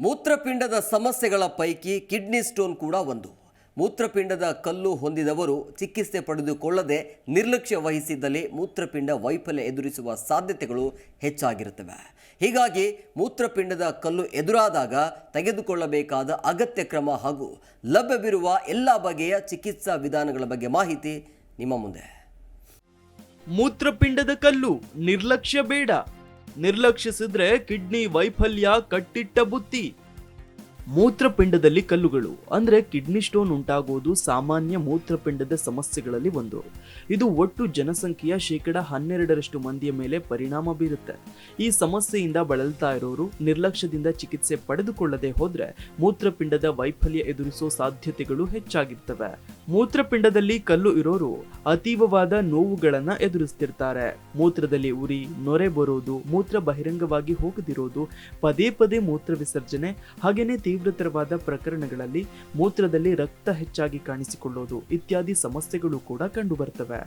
ಮೂತ್ರಪಿಂಡದ ಸಮಸ್ಯೆಗಳ ಪೈಕಿ ಕಿಡ್ನಿ ಸ್ಟೋನ್ ಕೂಡ ಒಂದು. ಮೂತ್ರಪಿಂಡದ ಕಲ್ಲು ಹೊಂದಿದವರು ಚಿಕಿತ್ಸೆ ಪಡೆದುಕೊಳ್ಳದೆ ನಿರ್ಲಕ್ಷ್ಯ ವಹಿಸಿದ್ದಲ್ಲಿ ಮೂತ್ರಪಿಂಡ ವೈಫಲ್ಯ ಎದುರಿಸುವ ಸಾಧ್ಯತೆಗಳು ಹೆಚ್ಚಾಗಿರುತ್ತವೆ. ಹೀಗಾಗಿ ಮೂತ್ರಪಿಂಡದ ಕಲ್ಲು ಎದುರಾದಾಗ ತೆಗೆದುಕೊಳ್ಳಬೇಕಾದ ಅಗತ್ಯ ಕ್ರಮ ಹಾಗೂ ಲಭ್ಯವಿರುವ ಎಲ್ಲ ಬಗೆಯ ಚಿಕಿತ್ಸಾ ವಿಧಾನಗಳ ಬಗ್ಗೆ ಮಾಹಿತಿ ನಿಮ್ಮ ಮುಂದೆ. ಮೂತ್ರಪಿಂಡದ ಕಲ್ಲು ನಿರ್ಲಕ್ಷ್ಯ ಬೇಡ. ನಿರ್ಲಕ್ಷಿಸಿದ್ರೆ ಕಿಡ್ನಿ ವೈಫಲ್ಯ ಕಟ್ಟಿಟ್ಟ ಬುತ್ತಿ. ಮೂತ್ರಪಿಂಡದಲ್ಲಿ ಕಲ್ಲುಗಳು, ಅಂದ್ರೆ ಕಿಡ್ನಿ ಸ್ಟೋನ್ ಉಂಟಾಗುವುದು ಸಾಮಾನ್ಯ ಮೂತ್ರಪಿಂಡದ ಸಮಸ್ಯೆಗಳಲ್ಲಿ ಒಂದು. ಇದು ಒಟ್ಟು ಜನಸಂಖ್ಯೆಯ ಶೇಕಡ ಹನ್ನೆರಡರಷ್ಟು ಮಂದಿಯ ಮೇಲೆ ಪರಿಣಾಮ ಬೀರುತ್ತೆ. ಈ ಸಮಸ್ಯೆಯಿಂದ ಬಳಲ್ತಾ ಇರೋರು ನಿರ್ಲಕ್ಷ್ಯದಿಂದ ಚಿಕಿತ್ಸೆ ಪಡೆದುಕೊಳ್ಳದೆ ಹೋದ್ರೆ ಮೂತ್ರಪಿಂಡದ ವೈಫಲ್ಯ ಎದುರಿಸೋ ಸಾಧ್ಯತೆಗಳು ಹೆಚ್ಚಾಗಿರ್ತವೆ. ಮೂತ್ರಪಿಂಡದಲ್ಲಿ ಕಲ್ಲು ಇರೋರು ಅತೀವವಾದ ನೋವುಗಳನ್ನ ಎದುರಿಸ್ತಿರ್ತಾರೆ. ಮೂತ್ರದಲ್ಲಿ ಉರಿ, ನೊರೆ ಬರೋದು, ಮೂತ್ರ ಬಹಿರಂಗವಾಗಿ ಹೋಗದಿರೋದು, ಪದೇ ಪದೇ ಮೂತ್ರ ವಿಸರ್ಜನೆ, ಹಾಗೇನೆ ತೀವ್ರತರವಾದ ಪ್ರಕರಣಗಳಲ್ಲಿ ಮೂತ್ರದಲ್ಲಿ ರಕ್ತ ಹೆಚ್ಚಾಗಿ ಕಾಣಿಸಿಕೊಳ್ಳೋದು ಇತ್ಯಾದಿ ಸಮಸ್ಯೆಗಳು ಕೂಡ ಕಂಡು ಬರ್ತವೆ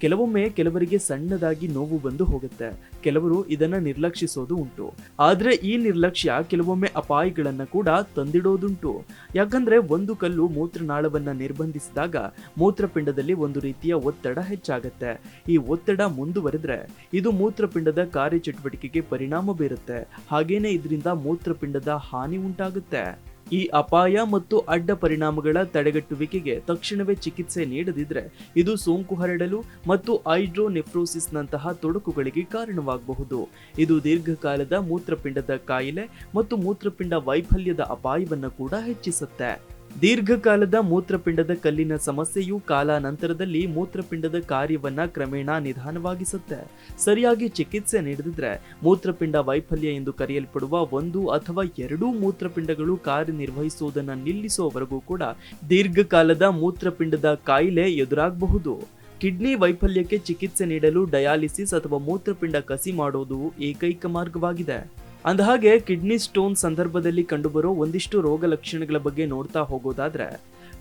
ಕೆಲವೊಮ್ಮೆ ಕೆಲವರಿಗೆ ಸಣ್ಣದಾಗಿ ನೋವು ಬಂದು ಹೋಗುತ್ತೆ. ಕೆಲವರು ಇದನ್ನ ನಿರ್ಲಕ್ಷಿಸೋದು ಉಂಟು. ಆದ್ರೆ ಈ ನಿರ್ಲಕ್ಷ್ಯ ಕೆಲವೊಮ್ಮೆ ಅಪಾಯಗಳನ್ನ ಕೂಡ ತಂದಿಡೋದುಂಟು. ಯಾಕಂದ್ರೆ ಒಂದು ಕಲ್ಲು ಮೂತ್ರನಾಳವನ್ನ ನಿರ್ಬಂಧಿಸಿದಾಗ ಮೂತ್ರಪಿಂಡದಲ್ಲಿ ಒಂದು ರೀತಿಯ ಒತ್ತಡ ಹೆಚ್ಚಾಗತ್ತೆ. ಈ ಒತ್ತಡ ಮುಂದುವರೆದ್ರೆ ಇದು ಮೂತ್ರಪಿಂಡದ ಕಾರ್ಯಚಟುವಟಿಕೆಗೆ ಪರಿಣಾಮ ಬೀರುತ್ತೆ. ಹಾಗೇನೆ ಇದರಿಂದ ಮೂತ್ರಪಿಂಡದ ಹಾನಿ ಉಂಟಾಗುತ್ತೆ. ಈ ಅಪಾಯ ಮತ್ತು ಅಡ್ಡ ಪರಿಣಾಮಗಳ ತಡೆಗಟ್ಟುವಿಕೆಗೆ ತಕ್ಷಣವೇ ಚಿಕಿತ್ಸೆ ನೀಡದಿದ್ರೆ ಇದು ಸೋಂಕು ಹರಡಲು ಮತ್ತು ಐಡ್ರೋನೆಫ್ರೋಸಿಸ್ನಂತಹ ತೊಡಕುಗಳಿಗೆ ಕಾರಣವಾಗಬಹುದು. ಇದು ದೀರ್ಘಕಾಲದ ಮೂತ್ರಪಿಂಡದ ಕಾಯಿಲೆ ಮತ್ತು ಮೂತ್ರಪಿಂಡ ವೈಫಲ್ಯದ ಅಪಾಯವನ್ನು ಕೂಡ ಹೆಚ್ಚಿಸುತ್ತೆ. ದೀರ್ಘಕಾಲದ ಮೂತ್ರಪಿಂಡದ ಕಲ್ಲಿನ ಸಮಸ್ಯೆಯು ಕಾಲಾನಂತರದಲ್ಲಿ ಮೂತ್ರಪಿಂಡದ ಕಾರ್ಯವನ್ನ ಕ್ರಮೇಣ ನಿಧಾನವಾಗಿಸುತ್ತೆ. ಸರಿಯಾಗಿ ಚಿಕಿತ್ಸೆ ನೀಡದಿದ್ರೆ ಮೂತ್ರಪಿಂಡ ವೈಫಲ್ಯ ಎಂದು ಕರೆಯಲ್ಪಡುವ ಒಂದು ಅಥವಾ ಎರಡೂ ಮೂತ್ರಪಿಂಡಗಳು ಕಾರ್ಯನಿರ್ವಹಿಸುವುದನ್ನು ನಿಲ್ಲಿಸುವವರೆಗೂ ಕೂಡ ದೀರ್ಘಕಾಲದ ಮೂತ್ರಪಿಂಡದ ಕಾಯಿಲೆ ಎದುರಾಗಬಹುದು. ಕಿಡ್ನಿ ವೈಫಲ್ಯಕ್ಕೆ ಚಿಕಿತ್ಸೆ ನೀಡಲು ಡಯಾಲಿಸಿಸ್ ಅಥವಾ ಮೂತ್ರಪಿಂಡ ಕಸಿ ಮಾಡುವುದು ಏಕೈಕ ಮಾರ್ಗವಾಗಿದೆ. ಅಂದಹಾಗೆ, ಕಿಡ್ನಿ ಸ್ಟೋನ್ ಸಂದರ್ಭದಲ್ಲಿ ಕಂಡುಬರೋ ಒಂದಿಷ್ಟು ರೋಗ ಲಕ್ಷಣಗಳ ಬಗ್ಗೆ ನೋಡ್ತಾ ಹೋಗೋದಾದ್ರೆ,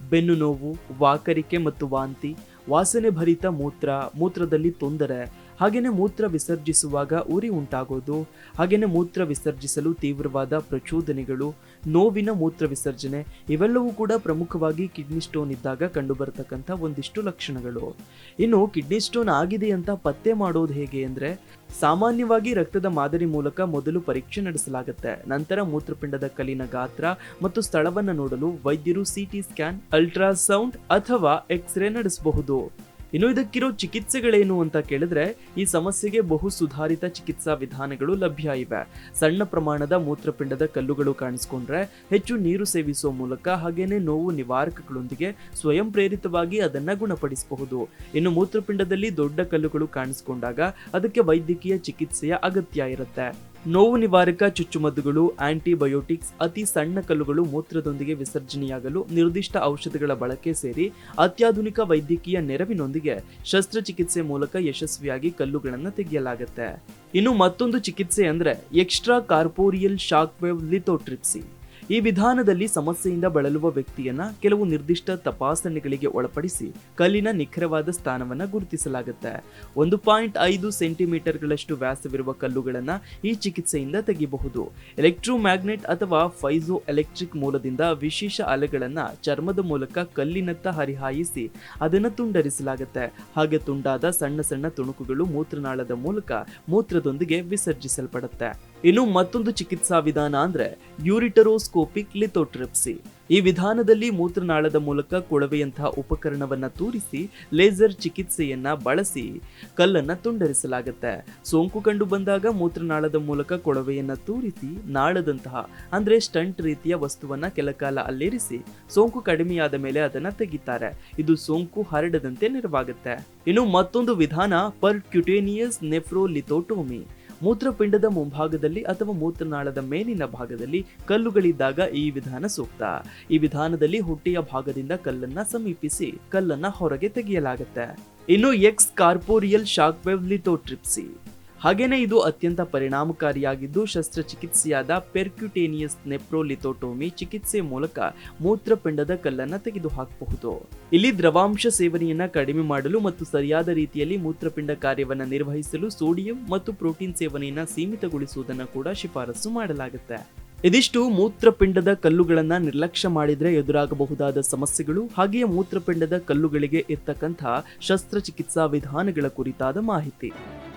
ಬೆನ್ನು ನೋವು, ವಾಕರಿಕೆ ಮತ್ತು ವಾಂತಿ, ವಾಸನೆ ಭರಿತ ಮೂತ್ರ, ಮೂತ್ರದಲ್ಲಿ ತೊಂದರೆ ಹಾಗೆಯೇ ಮೂತ್ರ ವಿಸರ್ಜಿಸುವಾಗ ಉರಿ ಉಂಟಾಗೋದು ಹಾಗೆಯೇ ಮೂತ್ರ ವಿಸರ್ಜಿಸಲು ತೀವ್ರವಾದ ಪ್ರಚೋದನೆಗಳು ನೋವಿನ ಮೂತ್ರ ವಿಸರ್ಜನೆ ಇವೆಲ್ಲವೂ ಕೂಡ ಪ್ರಮುಖವಾಗಿ ಕಿಡ್ನಿ ಸ್ಟೋನ್ ಇದ್ದಾಗ ಕಂಡುಬರ್ತಕ್ಕಂಥ ಒಂದಿಷ್ಟು ಲಕ್ಷಣಗಳು. ಇನ್ನು ಕಿಡ್ನಿ ಸ್ಟೋನ್ ಆಗಿದೆ ಅಂತ ಪತ್ತೆ ಮಾಡೋದು ಹೇಗೆ ಅಂದ್ರೆ, ಸಾಮಾನ್ಯವಾಗಿ ರಕ್ತದ ಮಾದರಿ ಮೂಲಕ ಮೊದಲು ಪರೀಕ್ಷೆ ನಡೆಸಲಾಗುತ್ತೆ. ನಂತರ ಮೂತ್ರಪಿಂಡದ ಕಲ್ಲಿನ ಗಾತ್ರ ಮತ್ತು ಸ್ಥಳವನ್ನು ನೋಡಲು ವೈದ್ಯರು ಸಿಟಿ ಸ್ಕ್ಯಾನ್, ಅಲ್ಟ್ರಾಸೌಂಡ್ ಅಥವಾ ಎಕ್ಸ್ರೇ ನಡೆಸಬಹುದು. ಇನ್ನು ಇದಕ್ಕಿರೋ ಚಿಕಿತ್ಸೆಗಳೇನು ಅಂತ ಕೇಳಿದ್ರೆ ಈ ಸಮಸ್ಯೆಗೆ ಬಹು ಸುಧಾರಿತ ಚಿಕಿತ್ಸಾ ವಿಧಾನಗಳು ಲಭ್ಯ ಇವೆ. ಸಣ್ಣ ಪ್ರಮಾಣದ ಮೂತ್ರಪಿಂಡದ ಕಲ್ಲುಗಳು ಕಾಣಿಸ್ಕೊಂಡ್ರೆ ಹೆಚ್ಚು ನೀರು ಸೇವಿಸುವ ಮೂಲಕ ಹಾಗೇನೆ ನೋವು ನಿವಾರಕಗಳೊಂದಿಗೆ ಸ್ವಯಂ ಪ್ರೇರಿತವಾಗಿ ಅದನ್ನ ಗುಣಪಡಿಸಬಹುದು. ಇನ್ನು ಮೂತ್ರಪಿಂಡದಲ್ಲಿ ದೊಡ್ಡ ಕಲ್ಲುಗಳು ಕಾಣಿಸ್ಕೊಂಡಾಗ ಅದಕ್ಕೆ ವೈದ್ಯಕೀಯ ಚಿಕಿತ್ಸೆಯ ಅಗತ್ಯ ಇರುತ್ತೆ. ನೋವು ನಿವಾರಕ ಚುಚ್ಚುಮದ್ದುಗಳು, ಆಂಟಿಬಯೋಟಿಕ್ಸ್, ಅತಿ ಸಣ್ಣ ಕಲ್ಲುಗಳು ಮೂತ್ರದೊಂದಿಗೆ ವಿಸರ್ಜನೆಯಾಗಲು ನಿರ್ದಿಷ್ಟ ಔಷಧಗಳ ಬಳಕೆ ಸೇರಿ ಅತ್ಯಾಧುನಿಕ ವೈದ್ಯಕೀಯ ನೆರವಿನೊಂದಿಗೆ ಶಸ್ತ್ರಚಿಕಿತ್ಸೆ ಮೂಲಕ ಯಶಸ್ವಿಯಾಗಿ ಕಲ್ಲುಗಳನ್ನು ತೆಗೆಯಲಾಗುತ್ತೆ. ಇನ್ನು ಮತ್ತೊಂದು ಚಿಕಿತ್ಸೆ ಅಂದ್ರೆ extracorporeal shock wave lithotripsy. ಈ ವಿಧಾನದಲ್ಲಿ ಸಮಸ್ಯೆಯಿಂದ ಬಳಲುವ ವ್ಯಕ್ತಿಯನ್ನ ಕೆಲವು ನಿರ್ದಿಷ್ಟ ತಪಾಸಣೆಗಳಿಗೆ ಒಳಪಡಿಸಿ ಕಲ್ಲಿನ ನಿಖರವಾದ ಸ್ಥಾನವನ್ನ ಗುರುತಿಸಲಾಗುತ್ತೆ. ಒಂದು ಪಾಯಿಂಟ್ ಐದು ಸೆಂಟಿಮೀಟರ್ಗಳಷ್ಟು ವ್ಯಾಸವಿರುವ ಕಲ್ಲುಗಳನ್ನು ಈ ಚಿಕಿತ್ಸೆಯಿಂದ ತೆಗೆಯಬಹುದು ಎಲೆಕ್ಟ್ರೋಮ್ಯಾಗ್ನೆಟ್ ಅಥವಾ ಫೈಜೋ ಎಲೆಕ್ಟ್ರಿಕ್ ಮೂಲದಿಂದ ವಿಶೇಷ ಅಲೆಗಳನ್ನು ಚರ್ಮದ ಮೂಲಕ ಕಲ್ಲಿನತ್ತ ಹರಿಹಾಯಿಸಿ ಅದನ್ನು ತುಂಡರಿಸಲಾಗುತ್ತೆ. ಹಾಗೆ ತುಂಡಾದ ಸಣ್ಣ ಸಣ್ಣ ತುಣುಕುಗಳು ಮೂತ್ರನಾಳದ ಮೂಲಕ ಮೂತ್ರದೊಂದಿಗೆ ವಿಸರ್ಜಿಸಲ್ಪಡುತ್ತೆ. ಇನ್ನು ಮತ್ತೊಂದು ಚಿಕಿತ್ಸಾ ವಿಧಾನ ಅಂದ್ರೆ ಯೂರಿಟರೋಸ್ಕೋಪಿಕ್ ಲಿಥೋಟ್ರಿಪ್ಸಿ. ಈ ವಿಧಾನದಲ್ಲಿ ಮೂತ್ರನಾಳದ ಮೂಲಕ ಕೊಳವೆಯಂತಹ ಉಪಕರಣವನ್ನ ತೂರಿಸಿ ಲೇಸರ್ ಚಿಕಿತ್ಸೆಯನ್ನ ಬಳಸಿ ಕಲ್ಲನ್ನ ತುಂಡರಿಸಲಾಗುತ್ತೆ. ಸೋಂಕು ಕಂಡು ಬಂದಾಗ ಮೂತ್ರನಾಳದ ಮೂಲಕ ಕೊಳವೆಯನ್ನ ತೂರಿಸಿ ನಾಳದಂತಹ ಅಂದ್ರೆ ಸ್ಟಂಟ್ ರೀತಿಯ ವಸ್ತುವನ್ನ ಕೆಲಕಾಲ ಅಲ್ಲಿರಿಸಿ ಸೋಂಕು ಕಡಿಮೆಯಾದ ಮೇಲೆ ಅದನ್ನ ತೆಗಿತಾರೆ. ಇದು ಸೋಂಕು ಹರಡದಂತೆ ನೆರವಾಗುತ್ತೆ. ಇನ್ನು ಮತ್ತೊಂದು ವಿಧಾನ ಪರ್ ಕ್ಯುಟೇನಿಯಸ್ ನೆಫ್ರೋಲಿಥೋಟೋಮಿ ಮೂತ್ರಪಿಂಡದ ಮುಂಭಾಗದಲ್ಲಿ ಅಥವಾ ಮೂತ್ರನಾಳದ ಮೇಲಿನ ಭಾಗದಲ್ಲಿ ಕಲ್ಲುಗಳಿದ್ದಾಗ ಈ ವಿಧಾನ ಸೂಕ್ತ. ಈ ವಿಧಾನದಲ್ಲಿ ಹುಟ್ಟಿಯ ಭಾಗದಿಂದ ಕಲ್ಲನ್ನ ಸಮೀಪಿಸಿ, ಕಲ್ಲನ್ನ ಹೊರಗೆ ತೆಗೆಯಲಾಗುತ್ತೆ. ಇನ್ನು extracorporeal shock wave lithotripsy ಹಾಗೇನೆ ಇದು ಅತ್ಯಂತ ಪರಿಣಾಮಕಾರಿಯಾಗಿದ್ದು ಶಸ್ತ್ರಚಿಕಿತ್ಸೆಯಾದ ಪೆರ್ಕ್ಯುಟೇನಿಯಸ್ ನೆಪ್ರೋಲಿಥೋಟೋಮಿ ಚಿಕಿತ್ಸೆ ಮೂಲಕ ಮೂತ್ರಪಿಂಡದ ಕಲ್ಲನ್ನು ತೆಗೆದುಹಾಕಬಹುದು. ಇಲ್ಲಿ ದ್ರವಾಂಶ ಸೇವನೆಯನ್ನು ಕಡಿಮೆ ಮಾಡಲು ಮತ್ತು ಸರಿಯಾದ ರೀತಿಯಲ್ಲಿ ಮೂತ್ರಪಿಂಡ ಕಾರ್ಯವನ್ನು ನಿರ್ವಹಿಸಲು ಸೋಡಿಯಂ ಮತ್ತು ಪ್ರೋಟೀನ್ ಸೇವನೆಯನ್ನು ಸೀಮಿತಗೊಳಿಸುವುದನ್ನು ಕೂಡ ಶಿಫಾರಸು ಮಾಡಲಾಗುತ್ತೆ. ಇದಿಷ್ಟು ಮೂತ್ರಪಿಂಡದ ಕಲ್ಲುಗಳನ್ನು ನಿರ್ಲಕ್ಷ್ಯ ಮಾಡಿದರೆ ಎದುರಾಗಬಹುದಾದ ಸಮಸ್ಯೆಗಳು ಹಾಗೆಯೇ ಮೂತ್ರಪಿಂಡದ ಕಲ್ಲುಗಳಿಗೆ ಇರ್ತಕ್ಕಂಥ ಶಸ್ತ್ರಚಿಕಿತ್ಸಾ ವಿಧಾನಗಳ ಕುರಿತಾದ ಮಾಹಿತಿ.